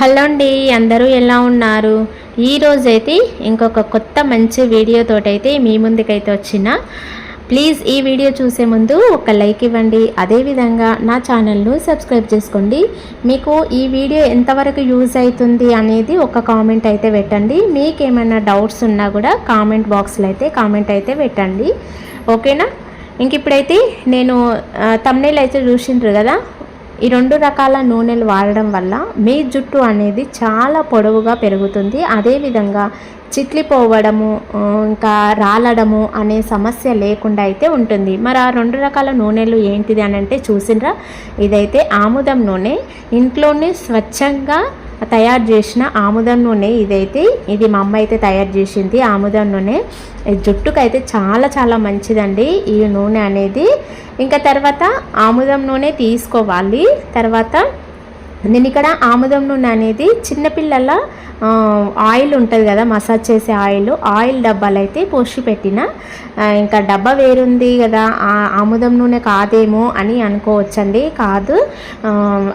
Hello అండి అందరూ ఎలా ఉన్నారు? ఈరోజైతే ఇంకొక కొత్త మంచి వీడియోతోటైతే మీ ముందుకైతే వచ్చిన. ప్లీజ్ ఈ వీడియో చూసే ముందు ఒక లైక్ ఇవ్వండి. అదేవిధంగా నా ఛానల్ను సబ్స్క్రైబ్ చేసుకోండి. మీకు ఈ వీడియో ఎంతవరకు యూజ్ అవుతుంది అనేది ఒక కామెంట్ అయితే పెట్టండి. మీకు ఏమైనా డౌట్స్ ఉన్నా కూడా కామెంట్ బాక్స్లో అయితే కామెంట్ అయితే పెట్టండి. ఓకేనా? ఇంక ఇప్పుడైతే నేను తమ్నేల్ అయితే చూసిండ్రు కదా? ఈ రెండు రకాల నూనెలు వాడడం వల్ల మీ జుట్టు అనేది చాలా పొడవుగా పెరుగుతుంది. అదేవిధంగా చిట్లిపోవడము ఇంకా రాలడము అనే సమస్య లేకుండా అయితే ఉంటుంది. మరి ఆ రెండు రకాల నూనెలు ఏంటిది అని అంటే చూసినరా? ఇదైతే ఆముదం నూనె. ఇంట్లోనే స్వచ్ఛంగా తయారు చేసిన ఆముదం నూనె ఇదైతే ఇది మా అమ్మ అయితే తయారు చేసింది ఆముదం నూనె. జుట్టుకైతే చాలా చాలా మంచిదండి ఈ నూనె అనేది. ఇంకా తర్వాత ఆముదం నూనె తీసుకోవాలి. తర్వాత నేను ఇక్కడ ఆముదం నూనె అనేది చిన్నపిల్లల ఆయిల్ ఉంటుంది కదా మసాజ్ చేసే ఆయిల్ ఆయిల్ డబ్బాలు అయితే పోసి పెట్టిన. ఇంకా డబ్బా వేరుంది కదా ఆ ఆముదం నూనె కాదేమో అని అనుకోవచ్చండి. కాదు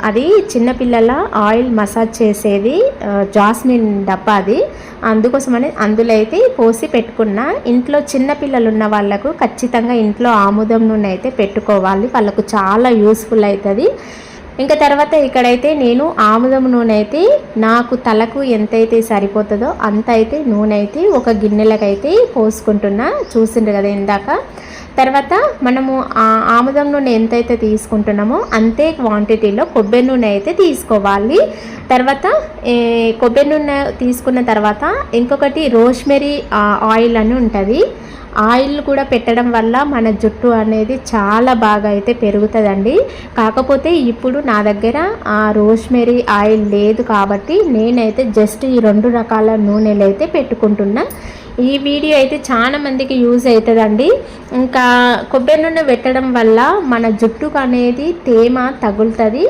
అది చిన్నపిల్లల ఆయిల్ మసాజ్ చేసేది జాస్మిన్ డబ్బా అది. అందుకోసమని అందులో అయితే పోసి పెట్టుకున్న. ఇంట్లో చిన్నపిల్లలు ఉన్న వాళ్ళకు ఖచ్చితంగా ఇంట్లో ఆముదం నూనె అయితే పెట్టుకోవాలి. వాళ్ళకు చాలా యూస్ఫుల్ అవుతుంది ఇంకా తర్వాత ఇక్కడైతే నేను ఆముదం నూనె అయితే నాకు తలకు ఎంతైతే సరిపోతుందో అంత అయితే నూనె అయితే ఒక గిన్నెలకైతే పోసుకుంటున్నా. చూసిండ్రు కదా ఇందాక. తర్వాత మనము ఆముదం నూనె ఎంతైతే తీసుకుంటున్నామో అంతే క్వాంటిటీలో కొబ్బరి నూనె అయితే తీసుకోవాలి. తర్వాత కొబ్బరి నూనె తీసుకున్న తర్వాత ఇంకొకటి రోస్మెరీ ఆయిల్ అని ఉంటుంది. ఆయిల్ కూడా పెట్టడం వల్ల మన జుట్టు అనేది చాలా బాగా అయితే పెరుగుతుందండి. కాకపోతే ఇప్పుడు నా దగ్గర ఆ రోస్మెరీ ఆయిల్ లేదు కాబట్టి నేనైతే జస్ట్ ఈ రెండు రకాల నూనెలు అయితే పెట్టుకుంటున్నా. ఈ వీడియో అయితే చాలా మందికి యూజ్ అవుతుందండి ఇంకా కొబ్బరి నూనె పెట్టడం వల్ల మన జుట్టుకు అనేది తేమ తగులుతుంది.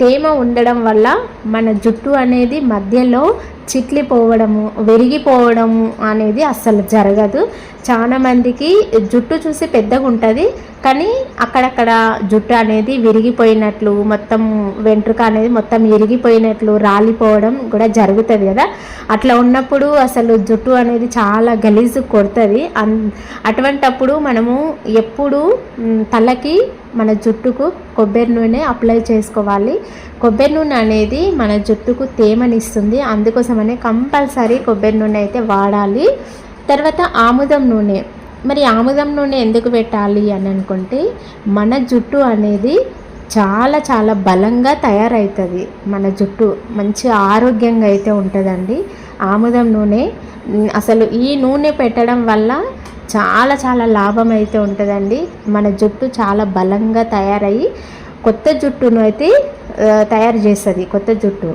తేమ ఉండడం వల్ల మన జుట్టు అనేది మధ్యలో చిట్లిపోవడము విరిగిపోవడము అనేది అస్సలు జరగదు. చాలా మందికి జుట్టు చూసి పెద్దగా ఉంటుంది కానీ అక్కడక్కడ జుట్టు అనేది విరిగిపోయినట్లు మొత్తం వెంట్రుక అనేది మొత్తం విరిగిపోయినట్లు రాలిపోవడం కూడా జరుగుతుంది కదా. అట్లా ఉన్నప్పుడు అసలు జుట్టు అనేది చాలా గలీజు కొడుతుంది. అన్ అటువంటప్పుడు మనము ఎప్పుడు తలకి మన జుట్టుకు కొబ్బరి నూనె అప్లై చేసుకోవాలి. కొబ్బరి నూనె అనేది మన జుట్టుకు తేమనిస్తుంది. అందుకోసమనే కంపల్సరీ కొబ్బరి నూనె అయితే వాడాలి. తర్వాత ఆముదం నూనె. మరి ఆముదం నూనె ఎందుకు పెట్టాలి అని అనుకుంటే మన జుట్టు అనేది చాలా చాలా బలంగా తయారవుతుంది. మన జుట్టు మంచి ఆరోగ్యంగా అయితే ఉంటుందండి. ఆముదం నూనె అసలు ఈ నూనె పెట్టడం వల్ల చాలా చాలా లాభం అయితే ఉంటుందండి. మన జుట్టు చాలా బలంగా తయారయ్యి కొత్త జుట్టును అయితే తయారు చేస్తుంది. కొత్త జుట్టు.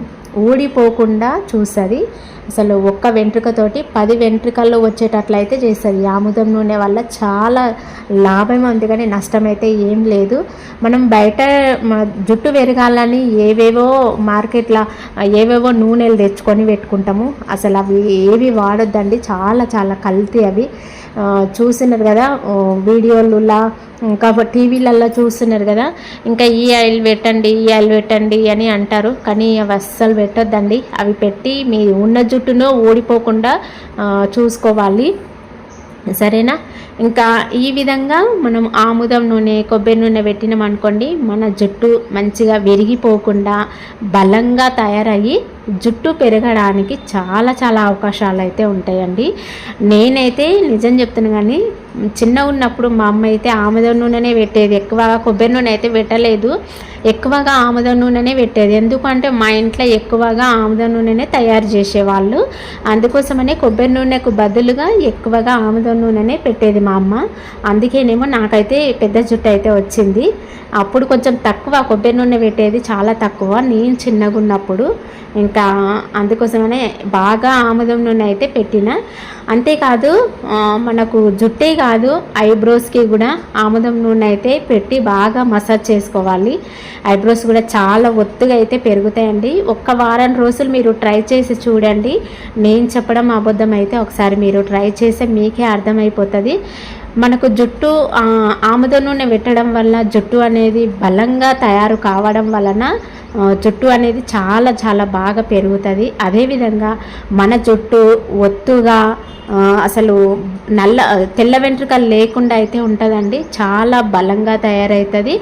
ఊడిపోకుండా చూస్తుంది అసలు ఒక్క వెంట్రుకతోటి పది వెంట్రుకల్లో వచ్చేటట్లయితే చేస్తుంది ఆముదం నూనె వల్ల చాలా లాభం ఉంది కానీ నష్టం అయితే ఏం లేదు. మనం బయట జుట్టు పెరగాలని ఏవేవో మార్కెట్లో ఏవేవో నూనెలు తెచ్చుకొని పెట్టుకుంటాము. అసలు అవి ఏవి వాడొద్దండి. చాలా చాలా కల్తీ అవి. చూసినారు చూస్తున్నారు కదా ఓ, వీడియోలలో ఇంకా టీవీలలో చూస్తున్నారు కదా ఇంకా ఈ ఆయిల్ పెట్టండి ఈ ఆయిల్ పెట్టండి అని అంటారు. కానీ అవి అస్సలు పెట్టొద్దండి. అవి పెట్టి మీ ఉన్న జుట్టును ఊడిపోకుండా చూసుకోవాలి. సరేనా? ఇంకా ఈ విధంగా మనం ఆముదం నూనె కొబ్బరి నూనె పెట్టినాం అనుకోండి మన జుట్టు మంచిగా విరిగిపోకుండా బలంగా తయారయ్యి జుట్టు పెరగడానికి చాలా చాలా అవకాశాలు అయితే ఉంటాయండి. నేనైతే నిజం చెప్తున్నాను కానీ చిన్నగా ఉన్నప్పుడు మా అమ్మ అయితే ఆముదం నూనెనే పెట్టేది. ఎక్కువగా కొబ్బరి నూనె అయితే పెట్టలేదు. ఎక్కువగా ఆముదం నూనెనే పెట్టేది. ఎందుకంటే మా ఇంట్లో ఎక్కువగా ఆముదం నూనెనే తయారు చేసేవాళ్ళు. అందుకోసమనే కొబ్బరి నూనెకు బదులుగా ఎక్కువగా ఆముదం నూనెనే పెట్టేది మా అమ్మ. అందుకేనేమో నాకైతే పెద్ద జుట్టు అయితే వచ్చింది. అప్పుడు కొంచెం తక్కువ కొబ్బరి నూనె పెట్టేది చాలా తక్కువ నేను చిన్నగా ఉన్నప్పుడు. ఇంకా అందుకోసమనే బాగా ఆముదం నూనె అయితే పెట్టిన. అంతేకాదు మనకు జుట్టే కాదు ఐబ్రోస్కి కూడా ఆముదం నూనె అయితే పెట్టి బాగా మసాజ్ చేసుకోవాలి. ఐబ్రోస్ కూడా చాలా ఒత్తుగా అయితే పెరుగుతాయండి. ఒక్క వారం రోజులు మీరు ట్రై చేసి చూడండి. నేను చెప్పడం అబద్ధం అయితే ఒకసారి మీరు ట్రై చేస్తే మీకే అర్థమైపోతుంది. మనకు జుట్టు ఆముద నూనె పెట్టడం వల్ల జుట్టు అనేది బలంగా తయారు కావడం వలన జుట్టు అనేది చాలా చాలా బాగా పెరుగుతుంది. అదేవిధంగా మన జుట్టు ఒత్తుగా అసలు నల్ల తెల్ల వెంట్రుకలు లేకుండా అయితే ఉంటుందండి. చాలా బలంగా తయారవుతుంది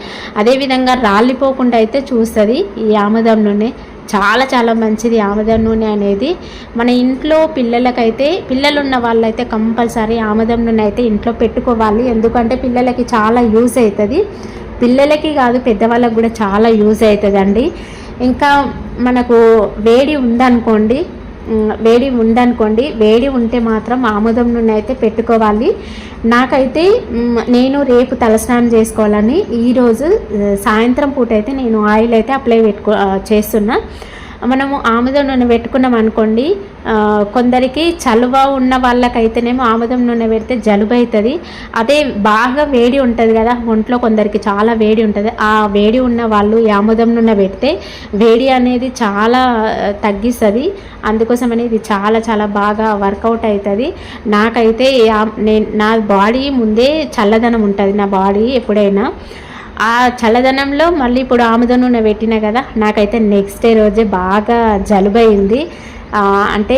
అదేవిధంగా రాలిపోకుండా అయితే చూస్తుంది ఈ ఆముదం నూనె. చాలా చాలా మంచిది ఆమదం నూనె అనేది. మన ఇంట్లో పిల్లలకైతే పిల్లలు ఉన్న వాళ్ళైతే కంపల్సరీ ఆముదం నూనె అయితే ఇంట్లో పెట్టుకోవాలి. ఎందుకంటే పిల్లలకి చాలా యూజ్ అవుతుంది. పిల్లలకి కాదు పెద్దవాళ్ళకి కూడా చాలా యూజ్ అవుతుందండి. ఇంకా మనకు వేడి ఉందనుకోండి వేడి ఉందనుకోండి వేడి ఉంటే మాత్రం ఆముదం నూనె అయితే పెట్టుకోవాలి. నాకైతే నేను రేపు తలస్నానం చేసుకోవాలని ఈరోజు సాయంత్రం పూట అయితే నేను ఆయిల్ అయితే అప్లై పెట్టుకో చేస్తున్నాను చేస్తున్నా. మనము ఆముదం నూనె పెట్టుకున్నాం అనుకోండి కొందరికి చలువ ఉన్న వాళ్ళకైతేనేమో ఆముదం నూనె పెడితే జలుబు అవుతుంది అదే బాగా వేడి ఉంటుంది కదా ఒంట్లో కొందరికి చాలా వేడి ఉంటుంది. ఆ వేడి ఉన్న వాళ్ళు ఈ ఆముదం నూనె పెడితే వేడి అనేది చాలా తగ్గిస్తుంది. అందుకోసమని ఇది చాలా చాలా బాగా వర్కౌట్ అవుతుంది నాకైతే నేను నా బాడీ ముందే చల్లదనం ఉంటుంది నా బాడీ ఎప్పుడైనా. ఆ చల్లదనంలో మళ్ళీ ఇప్పుడు ఆముదం నూనె పెట్టినా కదా నాకైతే నెక్స్ట్ డే రోజే బాగా జలుబైంది. అంటే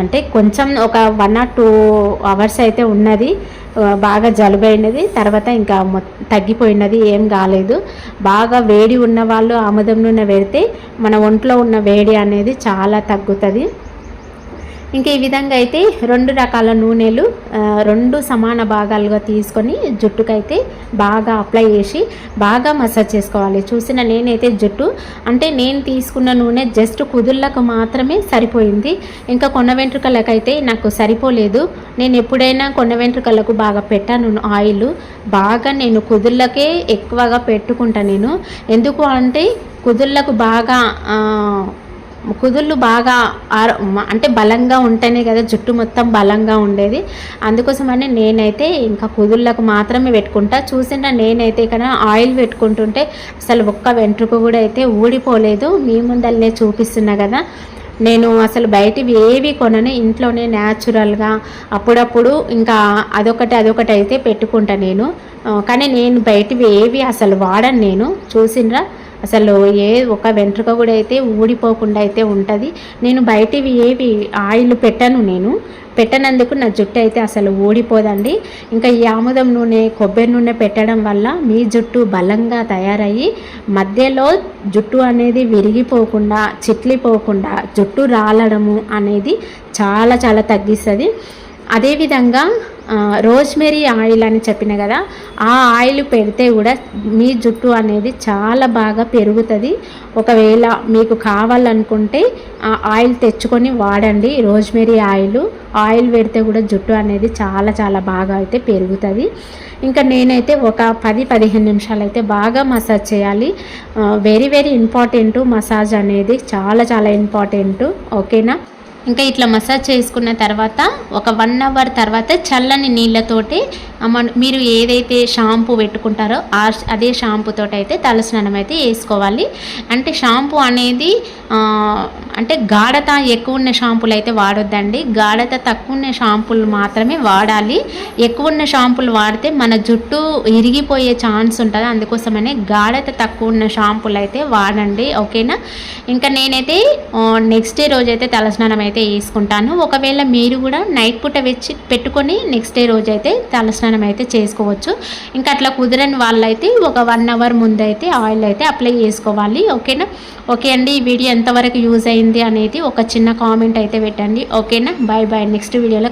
అంటే కొంచెం ఒక వన్ ఆర్ టూ అవర్స్ అయితే ఉన్నది బాగా జలుబైనది తర్వాత ఇంకా తగ్గిపోయినది ఏం కాలేదు. బాగా వేడి ఉన్న వాళ్ళు ఆముదం నూనె పెడితే మన ఒంట్లో ఉన్న వేడి అనేది చాలా తగ్గుతుంది. ఇంకా ఈ విధంగా అయితే రెండు రకాల నూనెలు రెండు సమాన భాగాలుగా తీసుకొని జుట్టుకైతే బాగా అప్లై చేసి బాగా మసాజ్ చేసుకోవాలి. చూసిన నేనైతే జుట్టు అంటే నేను తీసుకున్న నూనె జస్ట్ కుదుళ్ళకు మాత్రమే సరిపోయింది. ఇంకా కొన్న వెంట్రుకలకైతే నాకు సరిపోలేదు. నేను ఎప్పుడైనా కొన్న వెంట్రుకలకు బాగా పెట్టాను ఆయిల్. బాగా నేను కుదుళ్ళకే ఎక్కువగా పెట్టుకుంటా నేను. ఎందుకు అంటే కుదుళ్ళకు బాగా కుదుళ్ళు బాగా ఆర అంటే బలంగా ఉంటేనే కదా జుట్టు మొత్తం బలంగా ఉండేది. అందుకోసమని నేనైతే ఇంకా కుదుళ్ళకు మాత్రమే పెట్టుకుంటా. చూసిన నేనైతే ఇక్కడ ఆయిల్ పెట్టుకుంటుంటే అసలు ఒక్క వెంట్రుక కూడా అయితే ఊడిపోలేదు. మీ ముందరనే చూపిస్తున్నా కదా. నేను అసలు బయటివి ఏవి కొనను. ఇంట్లోనే న్యాచురల్గా అప్పుడప్పుడు ఇంకా అదొకటి అదొకటి అయితే పెట్టుకుంటా నేను. కానీ నేను బయటివి ఏవి అసలు వాడను నేను. చూసినరా అసలు ఏ ఒక వెంట్రుక కూడా అయితే ఊడిపోకుండా అయితే ఉంటుంది. నేను బయటివి ఏవి ఆయిల్ పెట్టను నేను. పెట్టనందుకు నా జుట్టు అయితే అసలు ఊడిపోదండి. ఇంకా ఈ ఆముదం నూనె కొబ్బరి నూనె పెట్టడం వల్ల మీ జుట్టు బలంగా తయారయ్యి మధ్యలో జుట్టు అనేది విరిగిపోకుండా చిట్లిపోకుండా జుట్టు రాలడము అనేది చాలా చాలా తగ్గిస్తుంది. అదేవిధంగా రోజ్మెరీ ఆయిల్ అని చెప్పిన కదా ఆ ఆయిల్ పెడితే కూడా మీ జుట్టు అనేది చాలా బాగా పెరుగుతుంది. ఒకవేళ మీకు కావాలనుకుంటే ఆ ఆయిల్ తెచ్చుకొని వాడండి రోజ్మెరీ ఆయిల్. ఆయిల్ పెడితే కూడా జుట్టు అనేది చాలా చాలా బాగా అయితే పెరుగుతుంది. ఇంకా నేనైతే ఒక పది పదిహేను నిమిషాలు అయితే బాగా మసాజ్ చేయాలి. వెరీ వెరీ ఇంపార్టెంట్ మసాజ్ అనేది చాలా చాలా ఇంపార్టెంట్. ఓకేనా? ఇంకా ఇట్లా మసాజ్ చేసుకున్న తర్వాత ఒక వన్ అవర్ తర్వాత చల్లని నీళ్ళతోటి మీరు ఏదైతే షాంపూ పెట్టుకుంటారో ఆ అదే షాంపూతో అయితే తలస్నానం అయితే వేసుకోవాలి అంటే షాంపూ అనేది అంటే గాఢత ఎక్కువ ఉన్న షాంపూలు అయితే వాడొద్దండి. గాఢత తక్కువ ఉన్న షాంపూలు మాత్రమే వాడాలి. ఎక్కువ ఉన్న షాంపూలు వాడితే మన జుట్టు ఇరిగిపోయే ఛాన్స్ ఉంటుంది. అందుకోసమనే గాఢత తక్కువ ఉన్న షాంపూలు అయితే వాడండి. ఓకేనా? ఇంకా నేనైతే నెక్స్ట్ డే రోజైతే అయితే తలస్నానం అయితే వేసుకుంటాను. ఒకవేళ మీరు కూడా నైట్ పూట వెచ్చి పెట్టుకొని నెక్స్ట్ డే రోజు అయితే తలస్నానం అయితే చేసుకోవచ్చు. ఇంకా అట్లా కుదరని వాళ్ళైతే ఒక వన్ అవర్ ముందు అయితే ఆయిల్ అయితే అప్లై చేసుకోవాలి. ఓకేనా? ఓకే అండి ఈ వీడియో ఎంతవరకు యూజ్ అయింది అనేది ఒక చిన్న కామెంట్ అయితే పెట్టండి. ఓకేనా? Bye bye. నెక్స్ట్ వీడియోలో